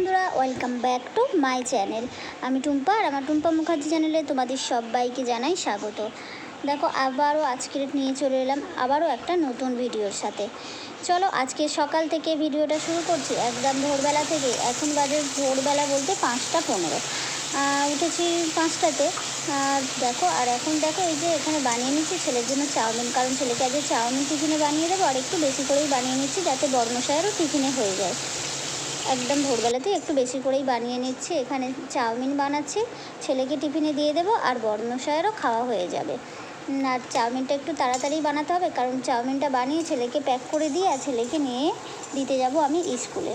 বন্ধুরা welcome back to my channel আমি টুম্পা আর আমার টুম্পা মুখার্জি চ্যানেলে তোমাদের সবাইকে জানাই স্বাগত। দেখো, আবারও আজকের নিয়ে চলে এলাম আবারও একটা নতুন ভিডিওর সাথে। চলো, আজকে সকাল থেকে ভিডিওটা শুরু করছি। একদম ভোরবেলা থেকে, এখন বাজে ভোরবেলা বলতে পাঁচটা পনেরো। উঠেছি পাঁচটাতে। আর দেখো, আর এখন দেখো, এই যে এখানে বানিয়ে নিচ্ছি ছেলের জন্য চাউমিন। কারণ ছেলেকে আগে চাউমিন টিফিনে বানিয়ে দেবো, আর একটু বেশি করেই বানিয়ে নিচ্ছি যাতে বর্মশায়েরও টিফিনে হয়ে যায়। একদম ভোরবেলাতেই একটু বেশি করেই বানিয়ে নিচ্ছি। এখানে চাউমিন বানাচ্ছি, ছেলেকে টিফিনে দিয়ে দেবো আর বর্মশায়েরও খাওয়া হয়ে যাবে। আর চাউমিনটা একটু তাড়াতাড়ি বানাতে হবে কারণ চাউমিনটা বানিয়ে ছেলেকে প্যাক করে দিয়ে আর ছেলেকে নিয়ে দিতে যাব আমি স্কুলে।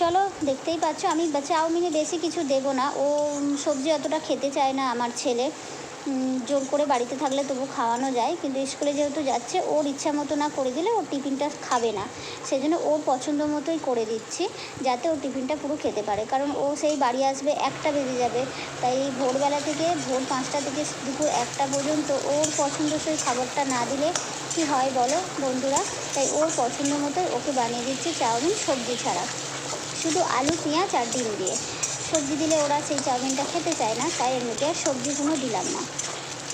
চলো, দেখতেই পাচ্ছ আমি চাউমিনে বেশি কিছু দেবো না। ও সবজি অতটা খেতে চায় না আমার ছেলে। জোর করে বাড়িতে থাকলে তবু খাওয়ানো যায়, কিন্তু স্কুলে যেহেতু যাচ্ছে, ওর ইচ্ছা মতো না করে দিলে ওর টিফিনটা খাবে না। সেই জন্য ওর পছন্দ মতোই করে দিচ্ছি, যাতে ও টিফিনটা পুরো খেতে পারে। কারণ ও সেই বাড়ি আসবে, একটা বেজে যাবে। তাই ভোরবেলা থেকে, ভোর পাঁচটা থেকে দুপুর একটা পর্যন্ত ওর পছন্দসই খাবারটা না দিলে কি হয় বলো বন্ধুরা? তাই ওর পছন্দ মতোই ওকে বানিয়ে দিচ্ছি চাউমিন, সবজি ছাড়া। শুধু আলু, পেঁয়াজ আর ডিম দিয়ে। সবজি দিলে ওরা সেই চাউমিনটা খেতে চায় না, তাই মধ্যে আর সবজি কোনো দিলাম না।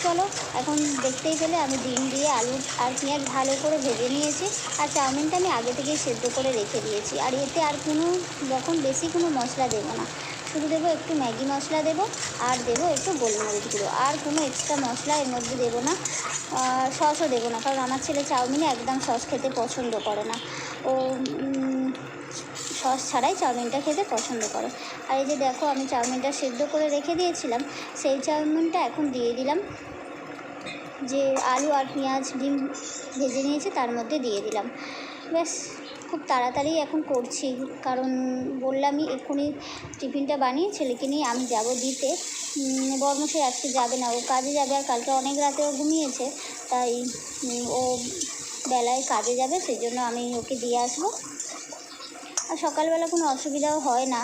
চলো, এখন দেখতেই পেলে আমি ডিম দিয়ে আলু আর পেঁয়াজ ভালো করে ভেজে নিয়েছি, আর চাউমিনটা আমি আগে থেকেই সেদ্ধ করে রেখে দিয়েছি, আর এতে আর কোনো, যখন বেশি কোনো মশলা দেবো না। শুধু দেবো একটু ম্যাগি মশলা দেবো, আর দেবো একটু গোলমরিচ গুঁড়ো, আর কোনো এক্সট্রা মশলা এর মধ্যে দেবো না সসও দেবো না, কারণ আমার ছেলে চাউমিনে একদম সস খেতে পছন্দ করে না। ও সস ছাড়াই চাউমিনটা খেতে পছন্দ করে। আর এই যে দেখো, আমি চাউমিনটা সেদ্ধ করে রেখে দিয়েছিলাম। সেই চাউমিনটা এখন দিয়ে দিলাম। যে আলু আর পেঁয়াজ ডিম ভেজে নিয়েছি, তার মধ্যে দিয়ে দিলাম। ব্যাস, খুব তাড়াতাড়ি এখন করছি। কারণ বললামই, এক্ষুনি টিফিনটা বানিয়ে ছেলেকে নিয়ে আমি যাব দিতে। বর্মশাই আজকে যাবে না, ও কাজে যাবে আর কালকে অনেক রাতে ও ঘুমিয়েছে। তাই ও বেলায় কাজে যাবে সেই জন্য আমি ওকে দিয়ে আসব। আর সকালবেলা কোনো অসুবিধাও হয় না।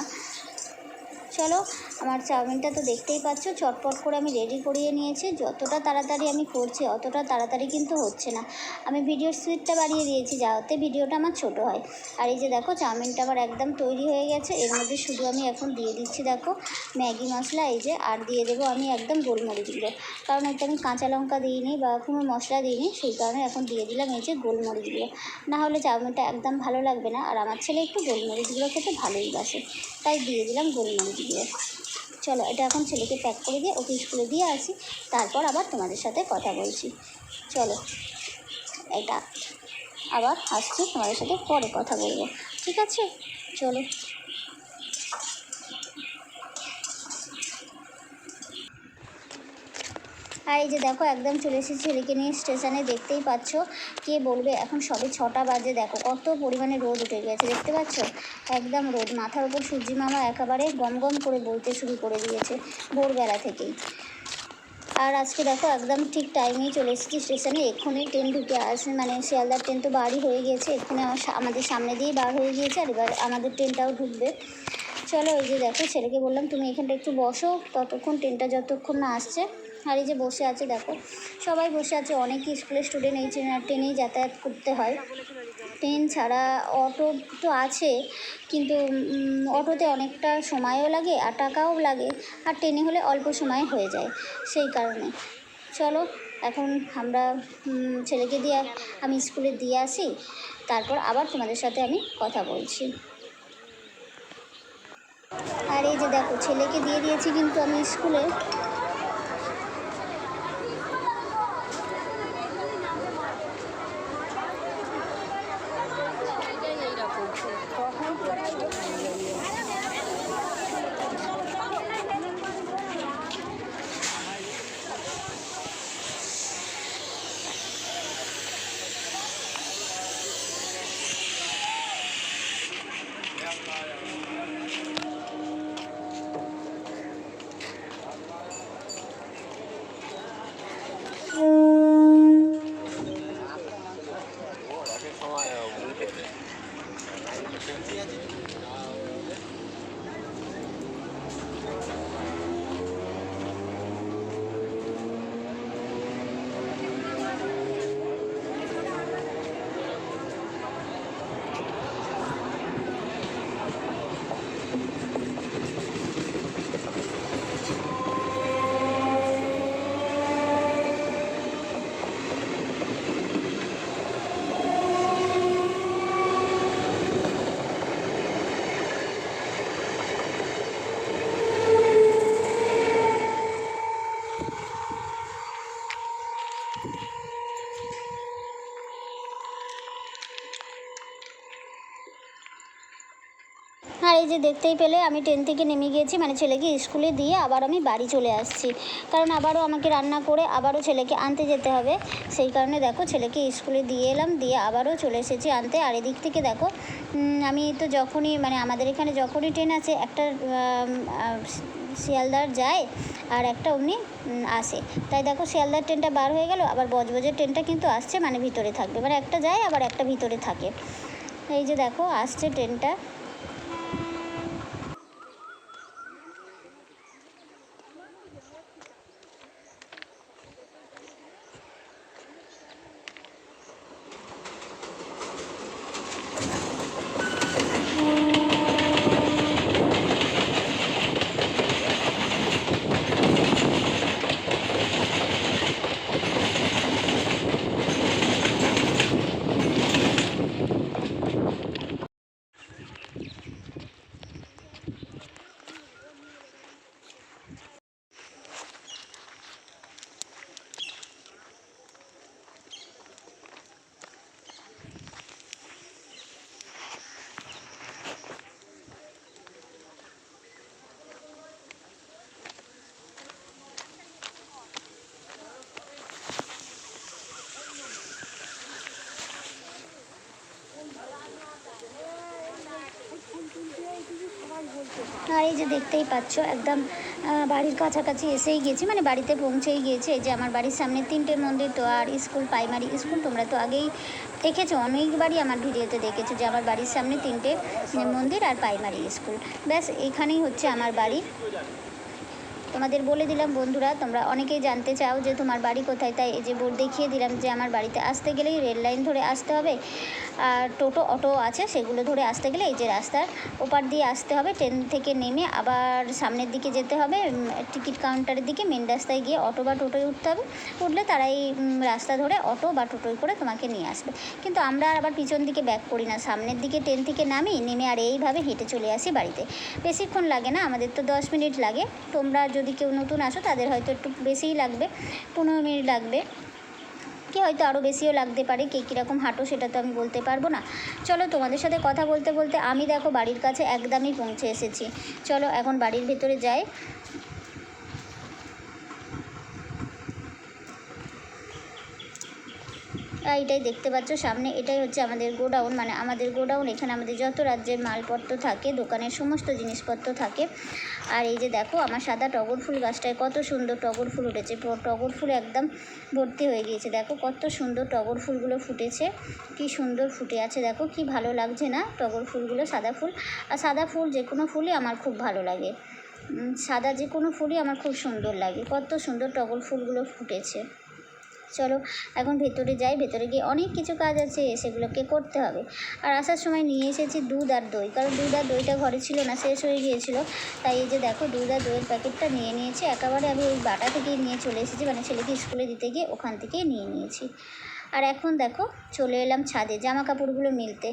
চলো, আমার চাউমিনটা তো দেখতেই পাচ্ছ, চটপট করে আমি রেডি করিয়ে নিয়েছি। যতটা তাড়াতাড়ি আমি করছি, অতটা তাড়াতাড়ি কিন্তু হচ্ছে না। আমি ভিডিওর স্পিডটা বাড়িয়ে দিয়েছি, যাতে ভিডিওটা আমার ছোট হয়। আর এই যে দেখো, চাউমিনটা আমার একদম তৈরি হয়ে গেছে। এর মধ্যে শুধু আমি এখন দিয়ে দিচ্ছি, দেখো, ম্যাগি মশলা, এই যে, আর দিয়ে দেবো আমি একদম গোলমরিচগুলো কারণ এতে আমি কাঁচা লঙ্কা দিইনি বা কোনো মশলা দিইনি, সেই কারণে এখন দিয়ে দিলাম এই যে গোলমরিচগুলো না হলে চাউমিনটা একদম ভালো লাগবে না। আর আমার ছেলে একটু গোলমরিচগুলো খেতে ভালোই বাসে। তাই দিয়ে দিলাম গোলমরিচগুলো চলো, এটা এখন ছেলেকে প্যাক করে দিয়ে ওকে স্কুলে দিয়ে আসি, তারপর আবার তোমাদের সাথে কথা বলছি। চলো, এটা আবার আসছি, তোমাদের সাথে পরে কথা বলব। ঠিক আছে? চলো। আর এই যে দেখো, একদম চলে এসেছি ছেলেকে নিয়ে স্টেশনে, দেখতেই পাচ্ছ কে বলবে। এখন সবে ছটা বাজে, দেখো কত পরিমাণে রোদ উঠে গেছে, দেখতে পাচ্ছ? একদম রোদ, মাথার উপর সূর্যি মামা একেবারে গম গম করে বইতে শুরু করে দিয়েছে ভোরবেলা থেকেই। আর আজকে দেখো, একদম ঠিক টাইমেই চলে এসেছি স্টেশনে, এক্ষুনি ট্রেন ঢুকে আসে মানে শিয়ালদার ট্রেন তো বাড়ি হয়ে গিয়েছে এক্ষুনি আমার আমাদের সামনে দিয়েই বার হয়ে গিয়েছে, আর এবার আমাদের ট্রেনটাও ঢুকবে। চলো ওই যে দেখো, ছেলেকে বললাম, তুমি এখানটা একটু বসো, ততক্ষণ ট্রেনটা যতক্ষণ না আসছে। আর এই যে বসে আছে, দেখো। সবাই বসে আছে অনেক স্কুলের স্টুডেন্ট এই ট্রেন- ট্রেনেই যাতায়াত করতে হয়। ট্রেন ছাড়া অটো তো আছে, কিন্তু অটোতে অনেকটা সময়ও লাগে আর টাকাও লাগে। আর ট্রেনে হলে অল্প সময়ে হয়ে যায়, সেই কারণে। চলো, এখন আমরা ছেলেকে দিয়ে, আমি স্কুলে দিয়ে আসি। তারপর আবার তোমাদের সাথে আমি কথা বলছি। আর এই যে দেখো, ছেলেকে দিয়ে দিয়েছি কিন্তু আমি স্কুলে। Gracias. এই যে দেখতেই পেলে, আমি ট্রেন থেকে নেমে গিয়েছি মানে ছেলেকে স্কুলে দিয়ে আবার আমি বাড়ি চলে আসছি। কারণ আবারও আমাকে রান্না করে আবারও ছেলেকে আনতে যেতে হবে। সেই কারণে দেখো, ছেলেকে স্কুলে দিয়ে এলাম, দিয়ে আবারও চলে এসেছি আনতে। আর এদিক থেকে দেখো আমি তো যখনই মানে আমাদের এখানে যখনই ট্রেন আছে, একটা শিয়ালদার যায়, আর একটা অমনি আসে। তাই দেখো, শিয়ালদার ট্রেনটা বার হয়ে গেল, আবার বজবজের ট্রেনটা কিন্তু আসছে মানে ভিতরে থাকবে। মানে একটা যায়, আবার একটা ভিতরে থাকে। এই যে দেখো, আসছে ট্রেনটা আর এই যে দেখতেই পাচ্ছ, একদম বাড়ির কাছাকাছি এসেই গেছি মানে বাড়িতে পৌঁছেই গিয়েছে। যে আমার বাড়ির সামনে তিনটে মন্দির, তো আর স্কুল প্রাইমারি স্কুল, তোমরা তো আগেই দেখেছ, অনেকবারই আমার ভিডিওতে দেখেছ যে আমার বাড়ির সামনে তিনটে মন্দির আর প্রাইমারি স্কুল। ব্যাস, এখানেই হচ্ছে আমার বাড়ি। তোমাদের বলে দিলাম, বন্ধুরা, তোমরা অনেকেই জানতে চাও যে তোমার বাড়ি কোথায়? তাই এই যে বোর্ড দেখিয়ে দিলাম যে আমার বাড়িতে আসতে গেলেই রেল লাইন ধরে আসতে হবে। আর টোটো, অটো আছে, সেগুলো ধরে আসতে গেলে এই যে রাস্তার ওপার দিয়ে আসতে হবে। ট্রেন থেকে নেমে আবার সামনের দিকে যেতে হবে। টিকিট কাউন্টারের দিকে মেন রাস্তায় গিয়ে অটো বা টোটোয় উঠতে হবে। উঠলে তারাই রাস্তা ধরে অটো বা টোটোয় করে তোমাকে নিয়ে আসবে। কিন্তু আমরা আবার পিছন দিকে ব্যাক করি না। সামনের দিকে ট্রেন থেকে নামি, নেমে আর এইভাবে হেঁটে চলে আসি বাড়িতে। বেশিক্ষণ লাগে না, আমাদের তো দশ মিনিট লাগে। তোমরা যদি কেউ নতুন আসো তাদের হয়তো একটু বেশিই লাগবে, পনেরো মিনিট লাগবে। কি হয়তো আরও বেশিও লাগতে পারে, কে কীরকম হাঁটো সেটা তো আমি বলতে পারব না। চলো তোমাদের সাথে কথা বলতে বলতে আমি দেখো বাড়ির কাছে একদমই পৌঁছে এসেছি। চলো এখন বাড়ির ভেতরে যাই। এটাই দেখতে পাচ্ছ সামনে, এটাই হচ্ছে আমাদের গোডাউন। মানে আমাদের গোডাউন, এখানে আমাদের যত রাজ্যের মালপত্র থাকে, দোকানের সমস্ত জিনিসপত্র থাকে। আর এই যে দেখো, আমার সাদা টগর ফুল গাছটায় কত সুন্দর টগর ফুল উঠেছে। টগর ফুল একদম ভর্তি হয়ে গিয়েছে। দেখো কত সুন্দর টগর ফুলগুলো ফুটেছে। কি সুন্দর ফুটে আছে। দেখো কি ভালো লাগছে না টগর ফুলগুলো, সাদা ফুল। আর সাদা ফুল যে কোনো ফুলই আমার খুব ভালো লাগে। সাদা যে কোনো ফুলই আমার খুব সুন্দর লাগে। কত সুন্দর টগর ফুলগুলো ফুটেছে। চলো এখন ভেতরে যাই, ভেতরে গিয়ে অনেক কিছু কাজ আছে, সেগুলোকে করতে হবে। আর আসার সময় নিয়ে এসেছি দুধ আর দই, কারণ দুধ আর দইটা ঘরে ছিল না, শেষ হয়ে গিয়েছিল। তাই এই যে দেখো, দুধ আর দইয়ের প্যাকেটটা নিয়ে নিয়েছি। একেবারে আমি ওই বাটা থেকেই নিয়ে চলে এসেছি মানে ছেলেকে স্কুলে দিতে গিয়ে ওখান থেকেই নিয়ে নিয়েছি। আর এখন দেখো চলে এলাম ছাদে জামা কাপড়গুলো মিলতে।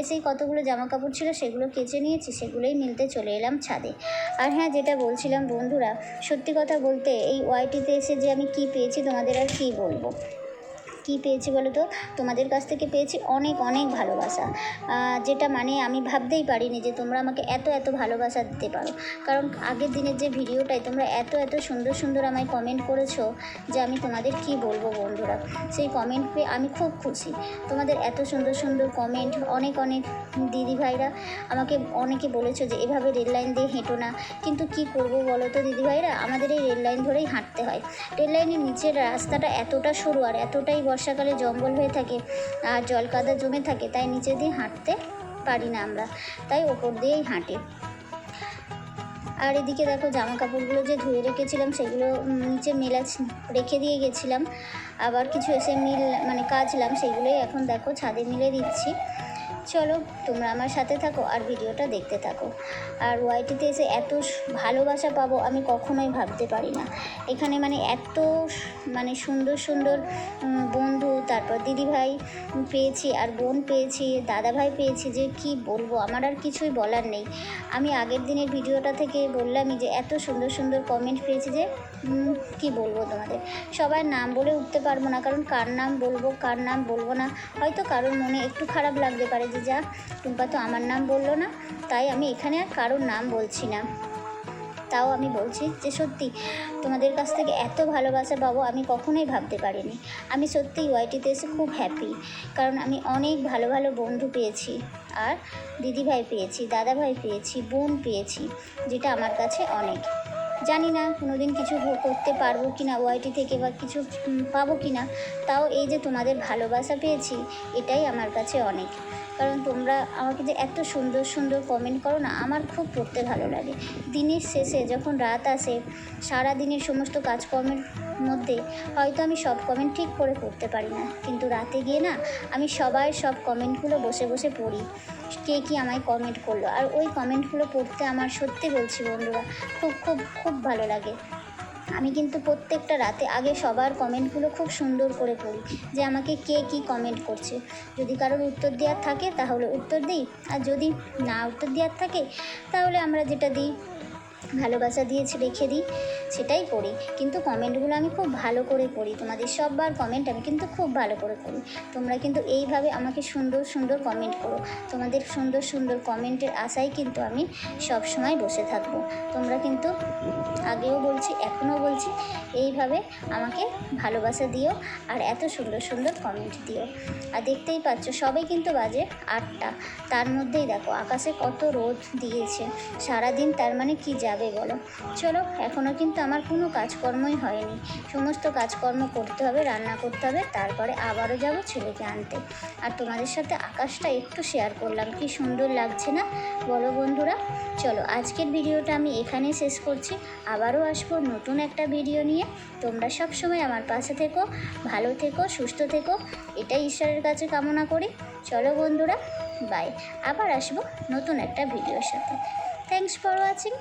এসেই কতগুলো জামা কাপড় ছিল সেগুলো কেচে নিয়েছি, সেগুলোই মিলতে চলে এলাম ছাদে। আর হ্যাঁ যেটা বলছিলাম বন্ধুরা, সত্যি কথা বলতে এই ওয়াইটিতে এসে যে আমি কি পেয়েছি তোমাদের আর কি বলব? কী পেয়েছি বলো তো? তোমাদের কাছ থেকে পেয়েছি অনেক অনেক ভালোবাসা। যেটা মানে আমি ভাবতেই পারিনি যে তোমরা আমাকে এত এত ভালোবাসা দিতে পারো। কারণ আগের দিনের যে ভিডিওটাই তোমরা এত এত সুন্দর সুন্দর আমায় কমেন্ট করেছ যে আমি তোমাদের কি বলব বন্ধুরা? সেই কমেন্ট পেয়ে আমি খুব খুশি। তোমাদের এত সুন্দর সুন্দর কমেন্ট অনেক অনেক দিদি ভাইরা আমাকে অনেকে বলেছ যে এভাবে রেল লাইন দিয়ে হেঁটো না। কিন্তু কি করব বলো তো দিদি ভাইরা? আমাদের এই রেল লাইন ধরেই হাঁটতে হয়। রেল লাইনের নিচের রাস্তাটা এতটা সরু আর এতটাই বর্ষাকালে জঙ্গল হয়ে থাকে আর জল কাদা জমে থাকে, তাই নিচে দিয়ে হাঁটতে পারি না আমরা, তাই ওপর দিয়েই হাঁটি। আর এদিকে দেখো জামা কাপড়গুলো যে ধুয়ে রেখেছিলাম, সেগুলো নিচে মেলা রেখে দিয়ে গেছিলাম। আবার কিছু এসে মিল মানে কাচলাম, সেগুলোই এখন দেখো ছাদে মিলে দিচ্ছি। চলো, তোমরা আমার সাথে থাকো আর ভিডিওটা দেখতে থাকো। আর ওয়াইটিতে এসে এত ভালোবাসা পাবো আমি কখনোই ভাবতে পারি না। এখানে মানে এত মানে সুন্দর সুন্দর বন্ধু, তারপর দিদিভাই পেয়েছি আর বোন পেয়েছি, দাদাভাই পেয়েছি যে কি বলব, আমার আর কিছুই বলার নেই। আমি আগের দিনের ভিডিওটা থেকে বললামই যে এত সুন্দর সুন্দর কমেন্ট পেয়েছি যে কি বলব তোমাদের? সবার নাম বলে উঠতে পারব না, কারণ কার নাম বলব, কার নাম বলব না, হয়তো কারোর মনে একটু খারাপ লাগতে পারে যে যে টুম্পা তো আমার নাম বলল না, তাই আমি এখানে আর কারোর নাম বলছি না। তাও আমি বলছি যে, সত্যি, তোমাদের কাছ থেকে এত ভালোবাসা পাবো আমি কখনোই ভাবতে পারিনি। আমি সত্যিই ওয়াইটিতে এসে খুব হ্যাপি কারণ আমি অনেক ভালো ভালো বন্ধু পেয়েছি, আর দিদিভাই পেয়েছি, দাদাভাই পেয়েছি, বোন পেয়েছি, যেটা আমার কাছে অনেক। জানি না কোনোদিন কিছু করতে পারব কি না ওয়াইটি থেকে বা কিছু পাবো কি না তাও এই যে তোমাদের ভালোবাসা পেয়েছি, এটাই আমার কাছে অনেক। কারণ তোমরা আমাকে যে এত সুন্দর সুন্দর কমেন্ট করো না, আমার খুব পড়তে ভালো লাগে। দিনের শেষে যখন রাত আসে সারা দিনের সমস্ত কাজকর্মের মধ্যে হয়তো আমি সব কমেন্ট ঠিক করে পড়তে পারি না। কিন্তু রাতে গিয়ে না, আমি সবার সব কমেন্টগুলো বসে বসে পড়ি। কে কী আমায় কমেন্ট করল? আর ওই কমেন্টগুলো পড়তে আমার সত্যি বলছি বন্ধুরা, খুব খুব খুব ভালো লাগে। আমি কিন্তু প্রত্যেকটা রাতে আগে সবার কমেন্টগুলো খুব সুন্দর করে পড়ি যে আমাকে কে কি কমেন্ট করছে। যদি কারোর উত্তর দেওয়ার থাকে তাহলে উত্তর দিই, আর যদি না উত্তর দেওয়ার থাকে তাহলে আমরা যেটা দিই, ভালোবাসা দিয়েছি রেখে দিই। সেটাই করি কিন্তু কমেন্টগুলো আমি খুব ভালো করে পড়ি। তোমাদের সববার কমেন্ট আমি কিন্তু খুব ভালো করে পড়ি। তোমরা কিন্তু এইভাবে আমাকে সুন্দর সুন্দর কমেন্ট করো। তোমাদের সুন্দর সুন্দর কমেন্টের আশায় কিন্তু আমি সব সময় বসে থাকব। তোমরা কিন্তু আগেও বলছি, এখনও বলছি, এইভাবে আমাকে ভালোবাসা দিও আর এত সুন্দর সুন্দর কমেন্ট দিও। আর দেখতেই পাচ্ছ, সবাই কিন্তু বাজে আটটা। তার মধ্যেই দেখো, আকাশে কত রোদ দিয়েছে। সারাদিন তার মানে কি যাবে বলো? চলো, এখনও কিন্তু আমার কোনো কাজকর্মই হয়নি। সমস্ত কাজকর্ম করতে হবে, রান্না করতে হবে, তারপরে আবারও যাব ছেলেকে আনতে। আর তোমাদের সাথে আকাশটা একটু শেয়ার করলাম, কি সুন্দর লাগছে না? বলো বন্ধুরা, চলো আজকের ভিডিওটা আমি এখানেই শেষ করছি। আবারও আসব নতুন একটা ভিডিও নিয়ে। তোমরা সব সময় আমার পাশে থেকো, ভালো থেকো, সুস্থ থেকো, এটাই ঈশ্বরের কাছে কামনা করি। চলো বন্ধুরা বাই আবার আসব নতুন একটা ভিডিওর সাথে। Thanks for watching